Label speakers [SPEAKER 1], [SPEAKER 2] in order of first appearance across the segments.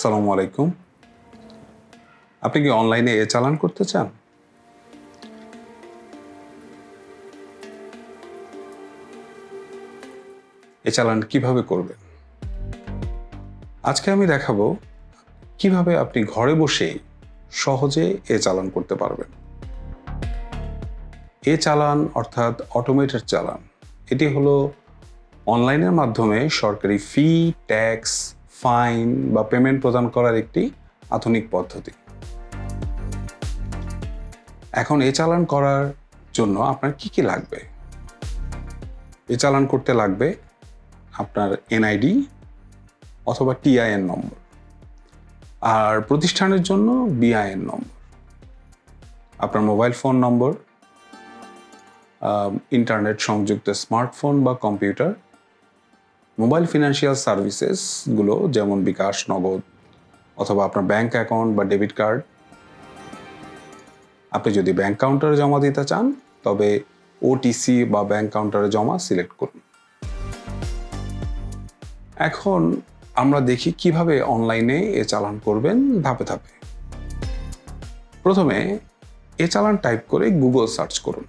[SPEAKER 1] সালামু আলাইকুম। আপনি কি অনলাইনে এ চালান করতে চান? এ চালান কীভাবে করবেন? আজকে আমি দেখাবো কীভাবে আপনি ঘরে বসে সহজে এ চালান করতে পারবেন। এ চালান অর্থাৎ অটোমেটেড চালান, এটি হলো অনলাইনের মাধ্যমে সরকারি ফি ট্যাক্স ফাইন বা পেমেন্ট প্রদান করার একটি আধুনিক পদ্ধতি। এখন এ চালান করার জন্য আপনার কি কি লাগবে? এ চালান করতে লাগবে আপনার এনআইডি অথবা টিআইএন নম্বর। আর প্রতিষ্ঠানের জন্য বিআইএন নম্বর। আপনার মোবাইল ফোন নম্বর ইন্টারনেট সংযুক্ত স্মার্টফোন বা কম্পিউটার মোবাইল ফিনান্সিয়াল সার্ভিসেসগুলো যেমন বিকাশ, নগদ, অথবা আপনার ব্যাংক অ্যাকাউন্ট বা ডেবিট কার্ড আপনি যদি ব্যাংক কাউন্টারে জমা দিতে চান, তবে ওটিসি বা ব্যাংক কাউন্টারে জমা সিলেক্ট করুন। এখন আমরা দেখি কীভাবে অনলাইনে এ চালান করবেন ধাপে ধাপে। প্রথমে এ চালান টাইপ করে গুগল সার্চ করুন।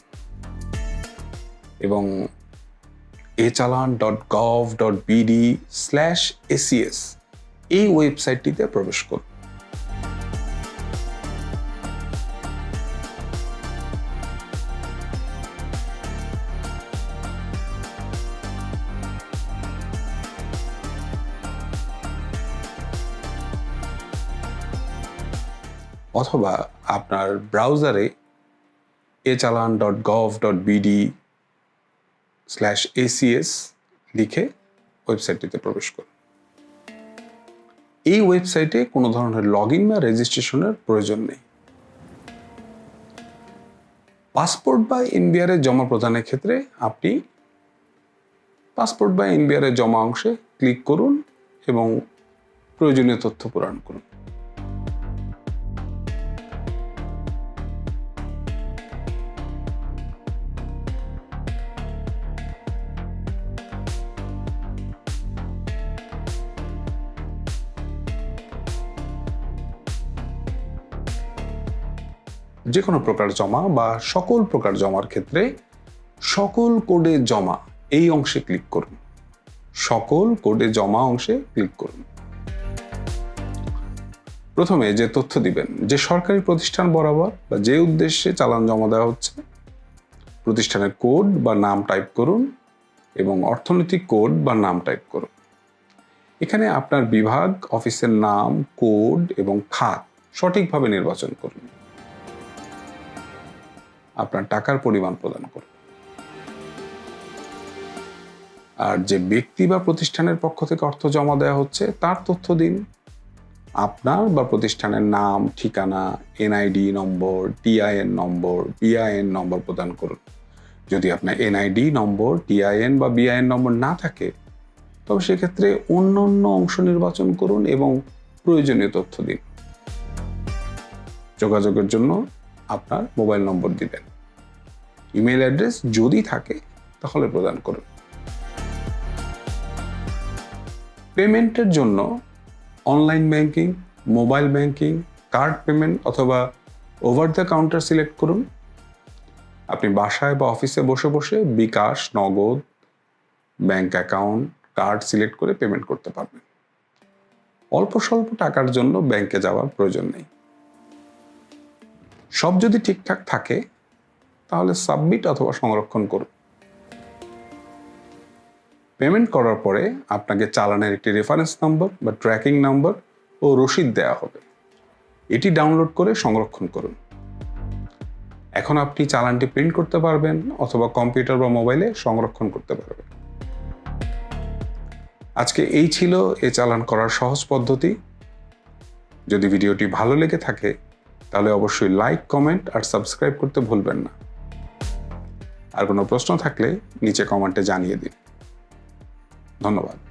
[SPEAKER 1] এবং a challan dot gov dot BD slash ACS এই ওয়েবসাইটটিতে প্রবেশ করুন। অথবা আপনার ব্রাউজারে a challan dot gov dot BD slash ACS লিখে ওয়েবসাইটটিতে প্রবেশ করুন এই ওয়েবসাইটে কোনো ধরনের লগ ইন বা রেজিস্ট্রেশনের প্রয়োজন নেই। পাসপোর্ট বা এনবিআর এর জমা প্রদানের ক্ষেত্রে আপনি পাসপোর্ট বা এনবিআর এর জমা অংশে ক্লিক করুন এবং প্রয়োজনীয় তথ্য পূরণ করুন। যে কোনো প্রকার জমা বা সকল প্রকার জমার ক্ষেত্রে সকল কোডে জমা এই অংশে ক্লিক করুন। সকল কোডে জমা অংশে ক্লিক করুন। প্রথমে যে তথ্য দিবেন, যে সরকারি প্রতিষ্ঠান বরাবর বা যে উদ্দেশ্যে চালান জমা দেওয়া হচ্ছে, প্রতিষ্ঠানের কোড বা নাম টাইপ করুন এবং অর্থনৈতিক কোড বা নাম টাইপ করুন। এখানে আপনার বিভাগ, অফিসের নাম, কোড এবং খাত সঠিকভাবে নির্বাচন করুন। আপনার টাকার পরিমাণ প্রদান করুন। আর যে ব্যক্তি বা প্রতিষ্ঠানের পক্ষ থেকে অর্থ জমা দেওয়া হচ্ছে, তার তথ্য দিন। আপনার বা প্রতিষ্ঠানের নাম, ঠিকানা NID number TIN number BIN number প্রদান করুন। যদি আপনার এনআইডি নম্বর টিআইএন বা বিআইএন নম্বর না থাকে, তবে সেক্ষেত্রে অন্য অন্য অংশ নির্বাচন করুন এবং প্রয়োজনীয় তথ্য দিন। যোগাযোগের জন্য আপনার মোবাইল নম্বর দিবেন। ইমেল অ্যাড্রেস যদি থাকে, তাহলে প্রদান করুন। পেমেন্টের জন্য online banking, mobile banking, card payment অথবা ওভার দ্য কাউন্টার সিলেক্ট করুন। আপনি বাসায় বা অফিসে বসে বসে bKash, Nagad, bank account, card select করে পেমেন্ট করতে পারবেন। অল্প স্বল্প টাকার জন্য ব্যাংকে যাওয়ার প্রয়োজন নেই। সব যদি ঠিকঠাক থাকে তাহলে সাবমিট অথবা সংরক্ষণ করুন। পেমেন্ট করার পরে আপনাকে চালানের একটি রেফারেন্স নম্বর বা ট্র্যাকিং নম্বর ও রসিদ দেওয়া হবে। এটি ডাউনলোড করে সংরক্ষণ করুন। এখন আপনি চালানটি প্রিন্ট করতে পারবেন অথবা কম্পিউটার বা মোবাইলে সংরক্ষণ করতে পারবেন। আজকে এই ছিল এ চালান করার সহজ পদ্ধতি। যদি ভিডিওটি ভালো লেগে থাকে, তাহলে অবশ্যই লাইক কমেন্ট আর সাবস্ক্রাইব করতে ভুলবেন না। আর কোনো প্রশ্ন থাকলে নিচে কমেন্টে জানিয়ে দিন। ধন্যবাদ।